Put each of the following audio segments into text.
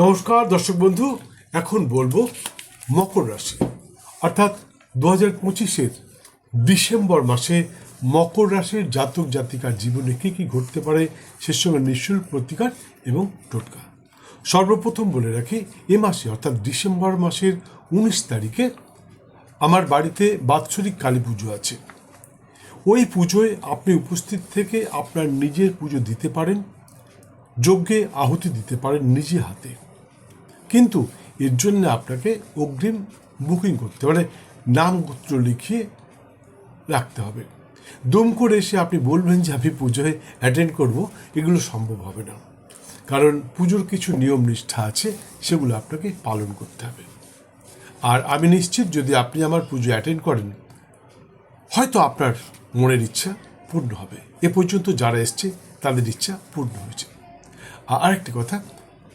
নমস্কার, দর্শক বন্ধু। এখন বলব মকর রাশি। অর্থাৎ দু হাজার পঁচিশের ডিসেম্বর মাসে মকর রাশির জাতক জাতিকার জীবনে কী কী ঘটতে পারে, সে সঙ্গে নিঃশুল্ক প্রতিকার এবং টোটকা। সর্বপ্রথম বলে রাখি, এ মাসে, অর্থাৎ ডিসেম্বর মাসের উনিশ তারিখে আমার বাড়িতে বাৎসরিক কালী পুজো আছে। ওই পুজোয় আপনি উপস্থিত থেকে আপনার নিজের পুজো দিতে পারেন, যজ্ঞে আহুতি দিতে পারেন নিজে হাতে। কিন্তু এর জন্য আপনাকে অগ্রিম বুকিং করতে মানে নামগোত্র লিখিয়ে রাখতে হবে। দুম করে এসে আপনি বলবেন যে, আমি পুজোয় অ্যাটেন্ড করব। এগুলো সম্ভব হবে না। কারণ পুজোর কিছু নিয়ম নিষ্ঠা আছে, সেগুলো আপনাকে পালন করতে হবে। আর আমি নিশ্চিত যদি আপনি আমার পুজো অ্যাটেন্ড করেন, হয়তো আপনার মনের ইচ্ছা পূর্ণ হবে। এ পর্যন্ত যারা এসছে, তাদের ইচ্ছা পূর্ণ হয়েছে। আর আরেকটি কথা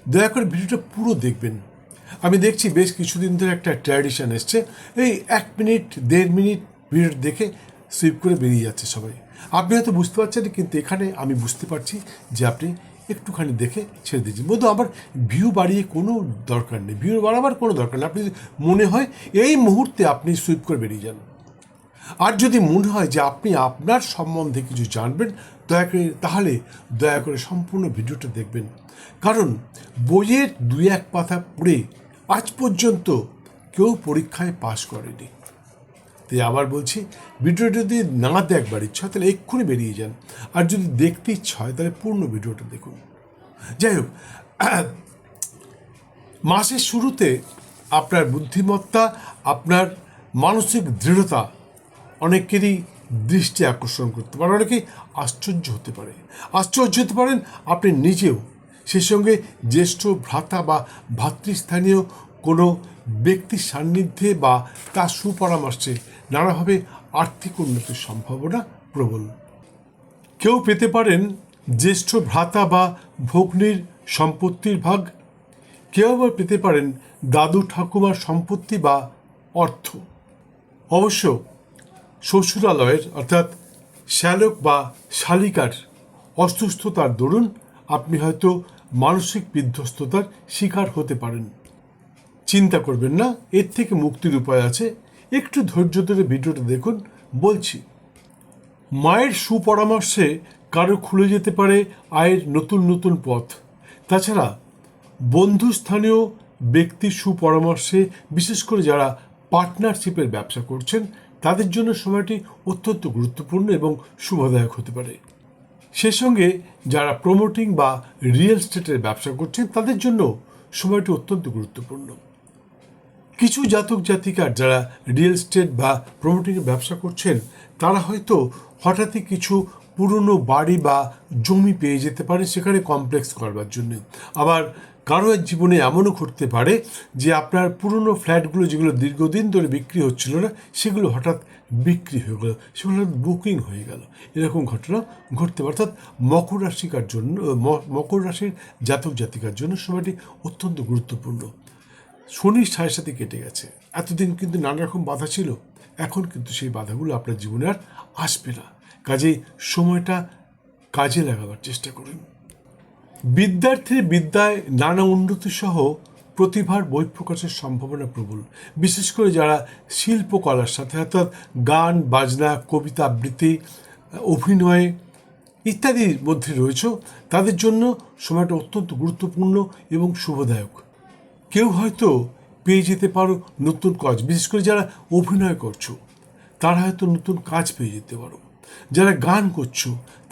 দয়া করে ভিডিওটা পুরো দেখবেন। আমি দেখছি বেশ কিছুদিন ধরে একটা ট্র্যাডিশন এসছে। এই এক মিনিট, দেড় মিনিট ভিডিও দেখে সুইপ করে বেরিয়ে যাচ্ছে সবাই। আপনি হয়তো বুঝতে পারছেন কিন্তু এখানে আমি বুঝতে পারছি যে আপনি একটুখানি দেখে ছেড়ে দিয়েছেন। বন্ধু, আমার ভিউ বাড়িয়ে কোনো দরকার নেই। ভিউ বাড়াবার কোনো দরকার নেই। আপনি মনে হয় এই মুহূর্তে আপনি সুইপ করে বেরিয়ে যান। আর যদি মনে হয় যে আপনি আপনার সম্বন্ধে কিছু জানবেন, দয়া করে তাহলে দয়া করে সম্পূর্ণ ভিডিওটা দেখবেন। কারণ বইয়ের দুই এক পাতা পড়ে আজ পর্যন্ত কেউ পরীক্ষায় পাশ করেনি। তাই আবার বলছি ভিডিওটা যদি না দেখবার ইচ্ছা তাহলে এক্ষুনি বেরিয়ে যান। আর যদি দেখতে ইচ্ছা হয়, তাহলে পূর্ণ ভিডিওটা দেখুন। যাই হোক, মাসের শুরুতে আপনার বুদ্ধিমত্তা, আপনার মানসিক দৃঢ়তা অনেকেরই দৃষ্টি আকর্ষণ করতে পারে, অনেকেই আশ্চর্য হতে পারে। আশ্চর্য হতে পারেন আপনি নিজেও। সেই সঙ্গে জ্যেষ্ঠ ভ্রাতা বা ভাতৃস্থানীয় কোনো ব্যক্তির সান্নিধ্যে বা তার সুপরামর্শে নানাভাবে আর্থিক উন্নতির সম্ভাবনা প্রবল। কেউ পেতে পারেন জ্যেষ্ঠ ভ্রাতা বা ভগ্নির সম্পত্তির ভাগ। কেউ আবার পেতে পারেন দাদু ঠাকুমার সম্পত্তি বা অর্থ। অবশ্য শ্বশুরালয়ের, অর্থাৎ শ্যালক বা শালিকার অসুস্থতার দরুন আপনি হয়তো মানসিক বিধ্বস্ততার শিকার হতে পারেন। চিন্তা করবেন না, এর থেকে মুক্তির উপায় আছে। একটু ধৈর্য ধরে ভিডিওটা দেখুন, বলছি, মায়ের সুপরামর্শে কারও খুলে যেতে পারে আয়ের নতুন নতুন পথ। তাছাড়া বন্ধুস্থানীয় ব্যক্তির সুপরামর্শে, বিশেষ করে যারা পার্টনারশিপের ব্যবসা করছেন তাদের জন্য সময়টি অত্যন্ত গুরুত্বপূর্ণ এবং শুভদায়ক হতে পারে। সে সঙ্গে যারা প্রমোটিং বা রিয়েল এস্টেটের ব্যবসা করছেন, তাদের জন্য সময়টি অত্যন্ত গুরুত্বপূর্ণ। কিছু জাতক জাতিকার যারা রিয়েল এস্টেট বা প্রমোটিংয়ের ব্যবসা করছেন, তারা হয়তো হঠাৎই কিছু পুরনো বাড়ি বা জমি পেয়ে যেতে পারে সেখানে কমপ্লেক্স করবার জন্য। আবার কারও এক জীবনে এমনও ঘটতে পারে যে আপনার পুরনো ফ্ল্যাটগুলো যেগুলো দীর্ঘদিন ধরে বিক্রি হচ্ছিল না, সেগুলো হঠাৎ বিক্রি হয়ে গেল, সেগুলো বুকিং হয়ে গেল। এরকম ঘটনা ঘটতে পারে। অর্থাৎ মকর রাশিকার জন্য মকর রাশির জাতক জাতিকার জন্য সময়টি অত্যন্ত গুরুত্বপূর্ণ। শনির ছায়ের সাথে কেটে গেছে। এতদিন কিন্তু নানা রকম বাধা ছিল। এখন কিন্তু সেই বাধাগুলো আপনার জীবনে আর আসবে না। কাজেই সময়টা কাজে লাগাবার চেষ্টা করুন। বিদ্যার্থীর বিদ্যায় নানা উন্নতি সহ প্রতিভার বহিঃপ্রকাশের সম্ভাবনা প্রবল। বিশেষ করে যারা শিল্পকলার সাথে, অর্থাৎ গান, বাজনা, কবিতা আবৃত্তি, অভিনয় ইত্যাদির মধ্যে রয়েছে, তাদের জন্য সময়টা অত্যন্ত গুরুত্বপূর্ণ এবং শুভদায়ক। কেউ হয়তো পেয়ে যেতে পারো নতুন কাজ, বিশেষ করে যারা অভিনয় করছ, তারা হয়তো নতুন কাজ পেয়ে যেতে পারো। যারা গান করছ,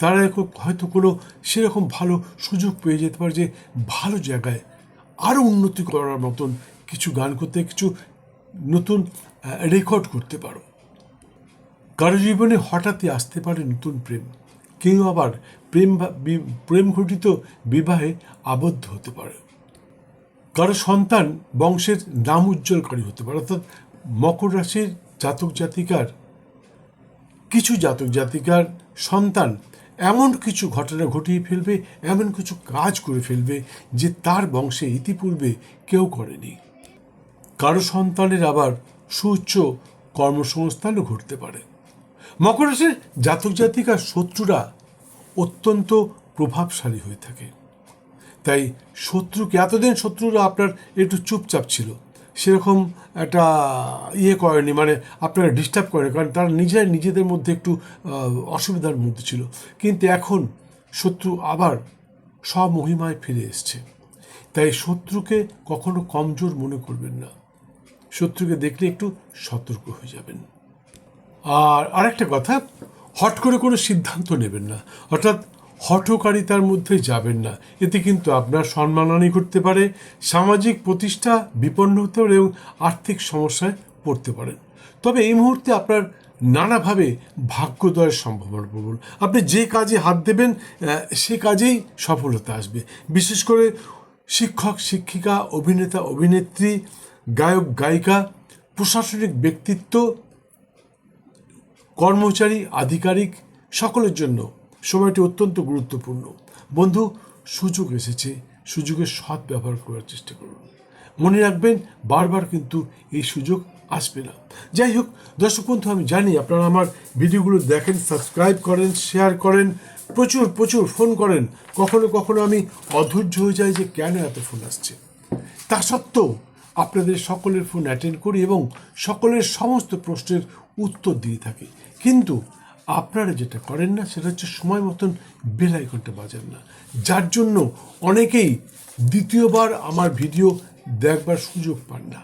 তারা এখন হয়তো কোনো সেরকম ভালো সুযোগ পেয়ে যেতে পারে যে ভালো জায়গায় আরও উন্নতি করার মতন কিছু গান করতে, কিছু নতুন রেকর্ড করতে পারো। কারও জীবনে হঠাৎই আসতে পারে নতুন প্রেম। কেউ আবার প্রেম প্রেম ঘটিত বিবাহে আবদ্ধ হতে পারে। কারও সন্তান বংশের নাম উজ্জ্বলকারী হতে পারে, অর্থাৎ মকর রাশির জাতক জাতিকার কিছু জাতক জাতিকার সন্তান এমন কিছু ঘটনা ঘটিয়ে ফেলবে, এমন কিছু কাজ করে ফেলবে যে তার বংশে ইতিপূর্বে কেউ করেনি। কারও সন্তানের আবার সুউচ্চ কর্মসংস্থানও ঘটতে পারে। মকর রাশির জাতক জাতিকার শত্রুরা অত্যন্ত প্রভাবশালী হয়ে থাকে। তাই শত্রুকে, এতদিন শত্রুরা আপনার একটু চুপচাপ ছিল সেরকম একটা ইয়ে করেনি মানে আপনারা ডিস্টার্ব করেনি, কারণ তারা নিজেরাই নিজেদের মধ্যে একটু অসুবিধার মধ্যে ছিল। কিন্তু এখন শত্রু আবার স্বমহিমায় ফিরে এসছে। তাই শত্রুকে কখনো কমজোর মনে করবেন না। শত্রুকে দেখলে একটু সতর্ক হয়ে যাবেন। আর আরেকটা কথা, হট করে কোনো সিদ্ধান্ত নেবেন না। অর্থাৎ হঠকারিতার মধ্যে যাবেন না। এতে কিন্তু আপনার সম্মানহানি করতে পারে, সামাজিক প্রতিষ্ঠা বিপন্ন হতে পারে এবং আর্থিক সমস্যায় পড়তে পারেন। তবে এই মুহূর্তে আপনার নানাভাবে ভাগ্যোদয়ের সম্ভাবনা প্রবল আপনি যে কাজে হাত দেবেন সে কাজেই সফলতা আসবে। বিশেষ করে শিক্ষক, শিক্ষিকা, অভিনেতা, অভিনেত্রী, গায়ক, গায়িকা, প্রশাসনিক ব্যক্তিত্ব, কর্মচারী, আধিকারিক, সকলের জন্য সময়টি অত্যন্ত গুরুত্বপূর্ণ। বন্ধু, সুযোগ এসেছে। সুযোগের সৎ ব্যবহার করার চেষ্টা করুন। মনে রাখবেন, বারবার কিন্তু এই সুযোগ আসবে না। যাই হোক, দর্শক বন্ধু, আমি জানি আপনারা আমার ভিডিওগুলো দেখেন, সাবস্ক্রাইব করেন, শেয়ার করেন, প্রচুর প্রচুর ফোন করেন। কখনো কখনো আমি অধৈর্য হয়ে যাই যে কেন এত ফোন আসছে। তা সত্ত্বেও আপনাদের সকলের ফোন অ্যাটেন্ড করি এবং সকলের সমস্ত প্রশ্নের উত্তর দিয়ে থাকি। কিন্তু আপনারা যেটা করেন না, সেটা হচ্ছে সময় মতন বেল আইকনটা বাজান না। যার জন্য অনেকেই দ্বিতীয়বার আমার ভিডিও দেখবার সুযোগ পান না।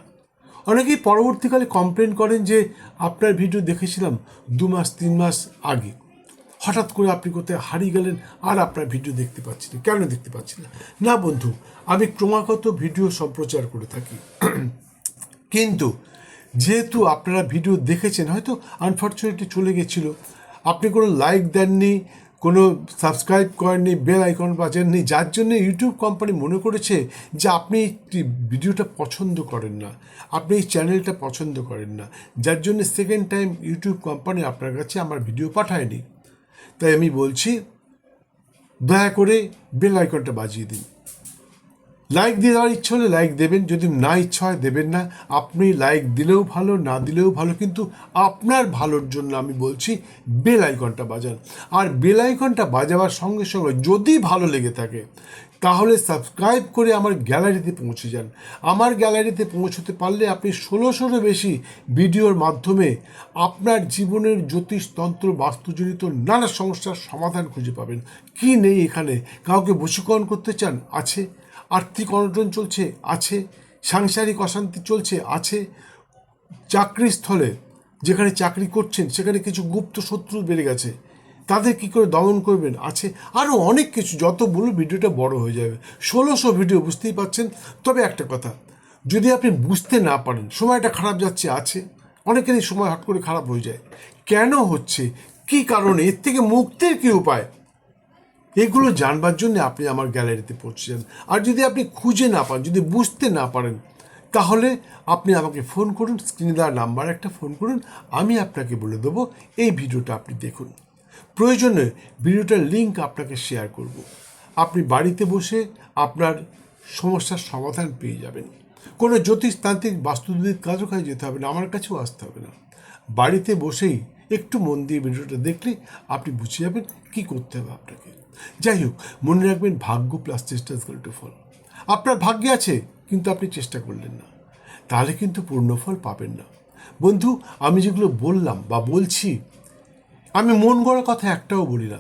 অনেকেই পরবর্তীকালে কমপ্লেন করেন যে, আপনার ভিডিও দেখেছিলাম দু মাস, তিন মাস আগে। হঠাৎ করে আপনি কোথায় হারিয়ে গেলেন, আর আপনার ভিডিও দেখতে পাচ্ছি না। কেন দেখতে পাচ্ছি না? না বন্ধু, আমি ক্রমাগত ভিডিও সম্প্রচার করে থাকি। কিন্তু যেহেতু আপনারা ভিডিও দেখেছেন, হয়তো আনফর্চুনেটলি চলে গেছিল। আপনি কোনো লাইক দেননি, কোনো সাবস্ক্রাইব করেননি বেল আইকন বাজেননি, যার জন্য ইউটিউব কোম্পানি মনে করেছে যে আপনি ভিডিওটা পছন্দ করেন না, আপনি এই চ্যানেলটা পছন্দ করেন না, যার জন্য সেকেন্ড টাইম ইউটিউব কোম্পানি আপনার কাছে আমার ভিডিও পাঠায়নি। তাই আমি বলছি, দয়া করে বেল আইকনটা বাজিয়ে দিন। লাইক দিয়ে দেওয়ার ইচ্ছা হলে লাইক দেবেন, যদি না ইচ্ছা হয় দেবেন না। আপনি লাইক দিলেও ভালো, না দিলেও ভালো, কিন্তু আপনার ভালোর জন্য আমি বলছি বেল আইকনটা বাজান। আর বেল আইকনটা বাজাবার সঙ্গে সঙ্গে যদি ভালো লেগে থাকে, তাহলে সাবস্ক্রাইব করে আমার গ্যালারিতে পৌঁছে যান। আমার গ্যালারিতে পৌঁছতে পারলে আপনি ষোলোশোরও বেশি ভিডিওর মাধ্যমে আপনার জীবনের জ্যোতিষতন্ত্র বাস্তুজনিত নানা সমস্যার সমাধান খুঁজে পাবেন। কি নেই এখানে? কাউকে বশীকরণ করতে চান? আছে? আর্থিক অনটন চলছে, আছে, সাংসারিক অশান্তি চলছে, আছে চাকরিস্থলে, যেখানে চাকরি করছেন, সেখানে কিছু গুপ্ত শত্রু বেড়ে গেছে। তাদের কি করে দমন করবেন? আছে আরও অনেক কিছু, যত বলুন ভিডিওটা বড় হয়ে যাবে। ষোলোশো ভিডিও, বুঝতেই পাচ্ছেন তবে একটা কথা, যদি আপনি বুঝতে না পারেন, সময়টা খারাপ যাচ্ছে, আছে। অনেকেরই সময় হট করে খারাপ হয়ে যায়। কেন হচ্ছে? কি কারণে? এর থেকে মুক্তির কি উপায়? এগুলো জানবার জন্য আপনি আমার গ্যালারিতে পৌঁছেছেন। আর যদি আপনি খুঁজে না পান, যদি বুঝতে না পারেন, তাহলে আপনি আমাকে ফোন করুন, স্ক্রিনে দেওয়ার নাম্বার একটা ফোন করুন, আমি আপনাকে বলে দেবো, এই ভিডিওটা আপনি দেখুন। প্রয়োজনে ভিডিওটার লিঙ্ক আপনাকে শেয়ার করব। আপনি বাড়িতে বসে আপনার সমস্যার সমাধান পেয়ে যাবেন। কোনো জ্যোতিষতান্ত্রিক বাস্তুবিদ কাজও কাজে যেতে হবে না, আমার কাছেও আসতে হবে না। বাড়িতে বসেই একটু মন দিয়ে ভিডিওটা দেখলে আপনি বুঝে যাবেন কি করতে হবে আপনাকে। যাই হোক, মনে রাখবেন ভাগ্য প্লাস চেষ্টা টু ফল। আপনার ভাগ্যে আছে, কিন্তু আপনি চেষ্টা করলেন না। তাহলে কিন্তু পূর্ণ ফল পাবেন না। বন্ধু, আমি যেগুলো বললাম বা বলছি, আমি মন গড়া কথা একটাও বলি না।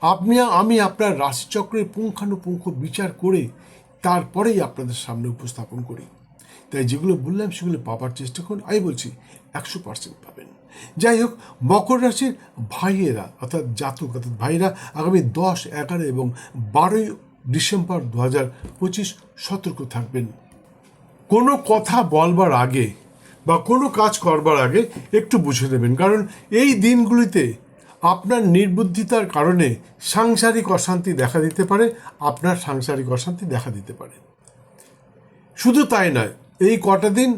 আপনি, আমি আপনার রাশিচক্রের পুঙ্খানুপুঙ্খ বিচার করে তারপরেই আপনাদের সামনে উপস্থাপন করি। তাই যেগুলো বললাম সেগুলো পাবার চেষ্টা করুন, আমি বলছি একশো পার্সেন্ট পাবেন। যাই হোক মকর রাশির ভাইয়েরা, অর্থাৎ জাতক, অর্থাৎ ভাইরা আগামী দশ, এগারো এবং বারোই ডিসেম্বর দু হাজার পঁচিশ সতর্ক থাকবেন। কোনো কথা বলবার আগে বা কোনো কাজ করবার আগে একটু বুঝে নেবেন, কারণ এই দিনগুলিতে আপনার নির্বুদ্ধিতার কারণে সাংসারিক অশান্তি দেখা দিতে পারে, আপনার সাংসারিক অশান্তি দেখা দিতে পারে। শুধু তাই নয়, এই কটা দিন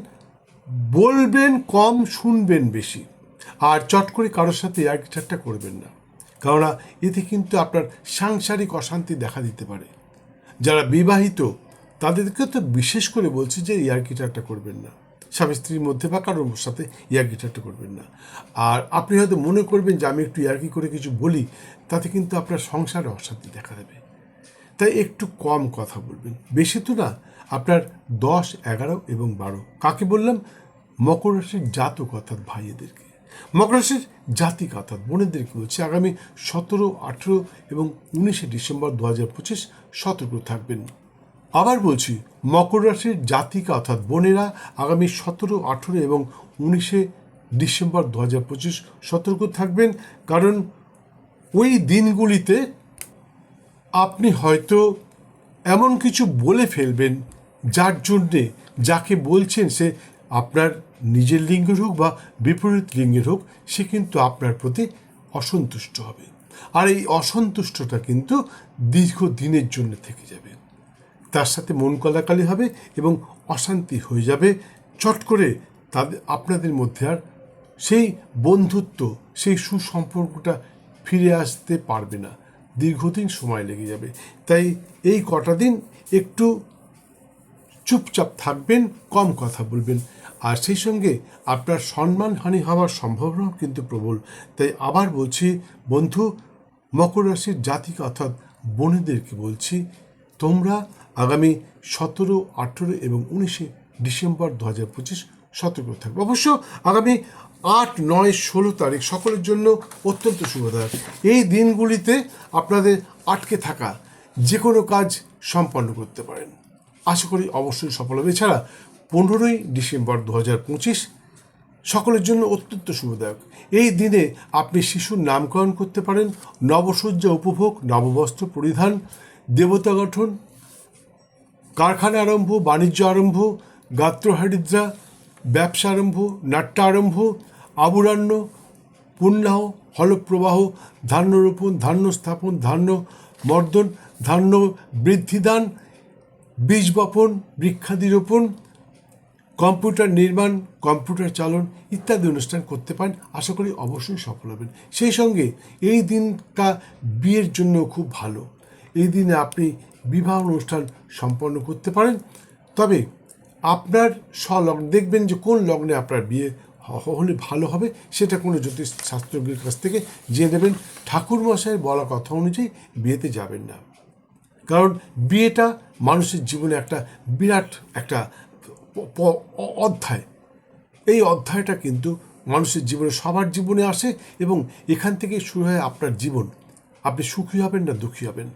বলবেন, কম শুনবেন বেশি। আর চট করে কারোর সাথে ঠাট্টা করবেন না। কেননা এতে কিন্তু আপনার সাংসারিক অশান্তি দেখা দিতে পারে। যারা বিবাহিত তাদেরকে তো বিশেষ করে বলছি যে ইয়ার্কি ঠাট্টা করবেন না। স্বামী স্ত্রীর মধ্যে বা কারোর সাথে ইয়ার্কি ঠাট্টা করবেন না। আর আপনি হয়তো মনে করবেন যে আমি একটু ইয়ার্কি করে কিছু বলি, তাতে কিন্তু আপনার সংসারে অশান্তি দেখা দেবে। তাই একটু কম কথা বলবেন। বেশি তো না, আপনার দশ, এগারো এবং বারো। কাকে বললাম? মকর রাশির জাতক অর্থাৎ ভাইয়েদেরকে। মকর জাতিক অর্থাৎ বোনেদেরকে বলছে আগামী সতেরো, আঠেরো এবং উনিশে ডিসেম্বর দু হাজার পঁচিশ সতর্ক থাকবেন। আবার বলছি, মকর রাশির জাতিকা অর্থাৎ বোনেরা আগামী সতেরো, আঠেরো এবং উনিশে ডিসেম্বর দু হাজার পঁচিশ সতর্ক থাকবেন। কারণ ওই দিনগুলিতে আপনি হয়তো এমন কিছু বলে ফেলবেন যার জন্যে যাকে বলছেন সে আপনার নিজের লিঙ্গের হোক বা বিপরীত লিঙ্গের হোক, সে কিন্তু আপনার প্রতি অসন্তুষ্ট হবে। আর এই অসন্তুষ্টটা কিন্তু দীর্ঘদিনের জন্য থেকে যাবে। তার সাথে মন কলাকালি হবে এবং অশান্তি হয়ে যাবে। চট করে তাদের, আপনাদের মধ্যে আর সেই বন্ধুত্ব, সেই সুসম্পর্কটা ফিরে আসতে পারবে না। দীর্ঘদিন সময় লেগে যাবে। তাই এই কটা দিন একটু চুপচাপ থাকবেন, কম কথা বলবেন। আর সেই সঙ্গে আপনার সম্মানহানি হওয়ার সম্ভাবনাও কিন্তু প্রবল। তাই আবার বলছি, বন্ধু, মকর রাশির জাতিকে অর্থাৎ বোনেদেরকে বলছি, তোমরা আগামী সতেরো, আঠেরো এবং উনিশে ডিসেম্বর দু হাজার পঁচিশ সতর্ক থাকবে। অবশ্য আগামী আট, নয়, ষোলো তারিখ সকলের জন্য অত্যন্ত শুভদায়ক। এই দিনগুলিতে আপনাদের আটকে থাকা যে কোনো কাজ সম্পন্ন করতে পারেন। আশা করি অবশ্যই সফল হবে। এছাড়া পনেরোই ডিসেম্বর দু হাজার পঁচিশ সকলের জন্য অত্যন্ত শুভদায়ক। এই দিনে আপনি শিশুর নামকরণ করতে পারেন, নবসজ্জা উপভোগ, নববস্ত্র পরিধান, দেবতা গঠন, কারখানা আরম্ভ, বাণিজ্য আরম্ভ গাত্রহারিদ্রা ব্যবসা আরম্ভ, নাট্য আরম্ভ আবুরান্য পুণ্যাহ হলপ্রবাহ ধান্য রোপণ ধান্য স্থাপন ধান্য মর্দন ধান্য বৃদ্ধিদান বীজ বপন বৃক্ষাদি রোপণ কম্পিউটার নির্মাণ, কম্পিউটার চালন ইত্যাদি অনুষ্ঠান করতে পারেন। আশা করি অবশ্যই সফল হবেন। সেই সঙ্গে এই দিনটা বিয়ের জন্য খুব ভালো। এই দিনে আপনি বিবাহ অনুষ্ঠান সম্পন্ন করতে পারেন। তবে আপনার স্বলগ্ন, দেখবেন যে কোন লগ্নে আপনার বিয়ে হলে ভালো হবে সেটা কোনো জ্যোতিষ শাস্ত্রজ্ঞের কাছ থেকে জেনে নেবেন। ঠাকুর মশাইয়ের বলা কথা অনুযায়ী বিয়েতে যাবেন না। কারণ বিয়েটা মানুষের জীবনে একটা বিরাট একটা অধ্যায়। এই অধ্যায়টা কিন্তু মানুষের জীবনে, সবার জীবনে আসে এবং এখান থেকে শুরু হয় আপনার জীবন। আপনি সুখী হবেন না দুঃখী হবেন।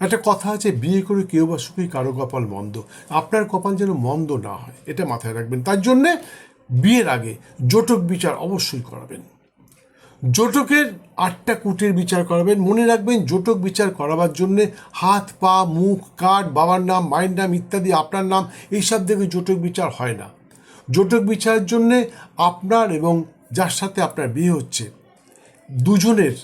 একটা কথা আছে, বিয়ে করে কেউ বা সুখী, কারও কপাল মন্দ। আপনার কপাল যেন মন্দ না হয়, এটা মাথায় রাখবেন। তার জন্যে বিয়ের আগে জটক বিচার অবশ্যই করাবেন। জটকের আটটা কুটির বিচার করাবেন। মনে রাখবেন, জোটক বিচার করাবার জন্যে হাত, পা, মুখ কাঠ বাবার নাম, মায়ের নাম ইত্যাদি আপনার নাম এইসব দেখে জোটক বিচার হয় না। জোটক বিচারের জন্যে আপনার এবং যার সাথে আপনার বিয়ে হচ্ছে, দুজনের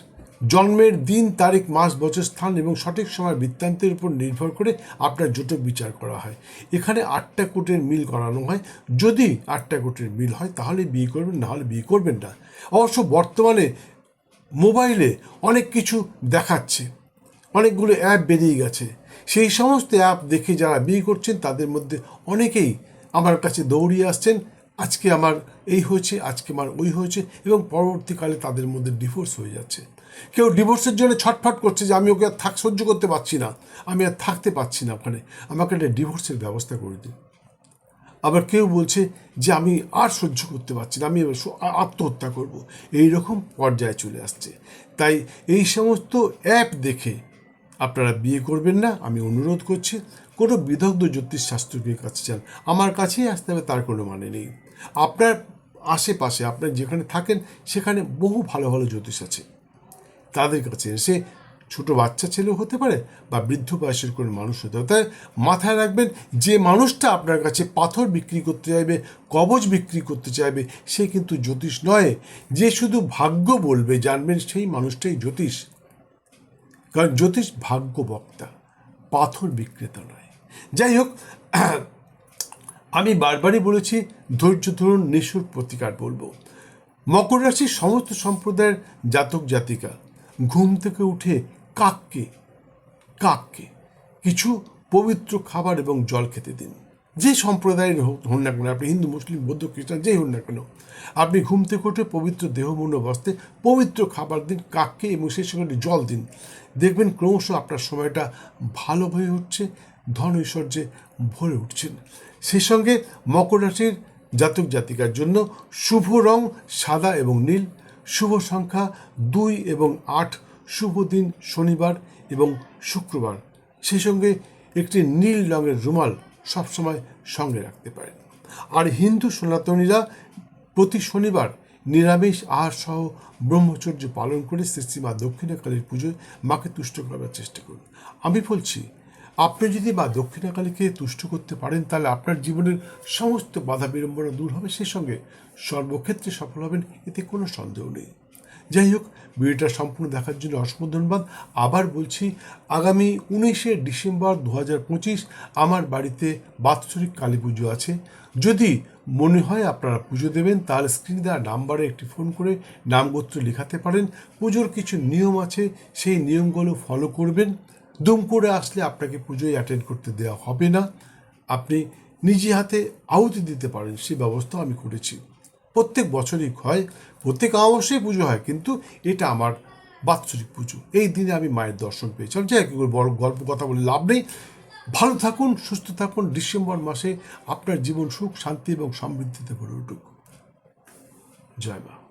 জন্মের দিন, তারিখ, মাস, বছর, স্থান এবং সঠিক সময় বৃত্তান্তের উপর নির্ভর করে আপনার জটক বিচার করা হয়। এখানে আটটা কোটের মিল করানো হয়। যদি আটটা কোটের মিল হয়, তাহলে বিয়ে করবেন, না হলে বিয়ে করবেন না। অবশ্য বর্তমানে মোবাইলে অনেক কিছু দেখাচ্ছে। অনেকগুলো অ্যাপ বেরিয়ে গেছে। সেই সমস্ত অ্যাপ দেখে যারা বিয়ে করছেন, তাদের মধ্যে অনেকেই আমার কাছে দৌড়িয়ে আসছেন, আজকে আমার এই হয়েছে, আজকে আমার ওই হয়েছে এবং পরবর্তীকালে তাদের মধ্যে ডিভোর্স হয়ে যাচ্ছে। কেউ ডিভোর্সের জন্য ছটফট করছে যে আমি ওকে আর থাক, সহ্য করতে পারছি না। আমি আর থাকতে পারছি না ওখানে। আমাকে একটা ডিভোর্সের ব্যবস্থা করে দিন। আবার কেউ বলছে যে আমি আর সহ্য করতে পারছি না, আমি আত্মহত্যা করব। এই রকম পর্যায়ে চলে আসছে। তাই এই সমস্ত অ্যাপ দেখে আপনারা বিয়ে করবেন না, আমি অনুরোধ করছি, কোনো বিদগ্ধ জ্যোতিষ শাস্ত্রজ্ঞের কাছে যান। আমার কাছেই আসতে হবে, তার কোনো মানে নেই। আপনার আশেপাশে আপনার যেখানে থাকেন, সেখানে বহু ভালো ভালো জ্যোতিষ আছে। তাদের কাছে এসে ছোট বাচ্চা ছেলেও হতে পারে বা বৃদ্ধ বয়সের কোনো মানুষ হতে পারে মাথায় রাখবেন যে মানুষটা আপনার কাছে পাথর বিক্রি করতে চাইবে কবচ বিক্রি করতে চাইবে, সে কিন্তু জ্যোতিষ নয়। যে শুধু ভাগ্য বলবে, জানবেন সেই মানুষটাই জ্যোতিষ। কারণ জ্যোতিষ ভাগ্য বক্তা, পাথর বিক্রেতা নয়। যাই হোক, আমি বারবারই বলেছি, ধৈর্য ধরুন, নিশুর প্রতিকার বলব। মকর রাশির সমস্ত সম্প্রদায়ের জাতক জাতিকা ঘুম থেকে উঠে কাককে কাককে কিছু পবিত্র খাবার এবং জল খেতে দিন। যে সম্প্রদায়ের হোক, হন না কেন, আপনি হিন্দু, মুসলিম, বৌদ্ধ, খ্রিস্টান যেই হন না কেন, আপনি ঘুম থেকে উঠে পবিত্র দেহ মন বস্তে পবিত্র খাবার দিন, কাককে এবং সেই সঙ্গে জল দিন। দেখবেন ক্রমশ আপনার সময়টা ভালো হয়ে উঠছে, ধন ঐশ্বর্যে ভরে উঠছেন। সেই সঙ্গে মকর রাশির জাতক জাতিকার জন্য শুভ রং সাদা এবং নীল। শুভ সংখ্যা দুই এবং আট, শুভ দিন শনিবার এবং শুক্রবার। সেই সঙ্গে একটি নীল রঙের রুমাল সবসময় সঙ্গে রাখতে পারেন আর হিন্দু সনাতনীরা প্রতি শনিবার নিরামিষ আহার সহ ব্রহ্মচর্য পালন করে শ্রী মা দক্ষিণাকালীর পুজোয় মাকে তুষ্ট করার চেষ্টা করুন। আমি বলছি আপনি যদি মা দক্ষিণাকালীকে তুষ্ট করতে পারেন, তাহলে আপনার জীবনের সমস্ত বাধা বিড়ম্বনা দূর হবে। সেই সঙ্গে সর্বক্ষেত্রে সফল হবেন, এতে কোনো সন্দেহ নেই। যাই হোক, ভিডিওটা সম্পূর্ণ দেখার জন্য অসংখ্য ধন্যবাদ। আবার বলছি, আগামী উনিশে ডিসেম্বর দু হাজার পঁচিশ আমার বাড়িতে বাৎসরিক কালী পুজো আছে। যদি মনে হয় আপনারা পুজো দেবেন, তাহলে স্ক্রিনে দেওয়া নাম্বারে একটি ফোন করে নামগোত্র লেখাতে পারেন। পুজোর কিছু নিয়ম আছে, সেই নিয়মগুলো ফলো করবেন। দুম করে আসলে আপনাকে পুজোয় অ্যাটেন্ড করতে দেওয়া হবে না। আপনি নিজে হাতে আহুতি দিতে পারেন সেই ব্যবস্থা আমি করেছি। প্রত্যেক বছরই হয় প্রত্যেক অবশ্যই পুজো হয় কিন্তু এটা আমার বাৎসরিক পুজো। এই দিনে আমি মায়ের দর্শন পেয়েছিলাম যাই হোক, বড় গল্প কথা বলে লাভ নেই। ভালো থাকুন সুস্থ থাকুন ডিসেম্বর মাসে আপনার জীবন সুখ শান্তি এবং সমৃদ্ধিতে ভরে উঠুক। জয় মা।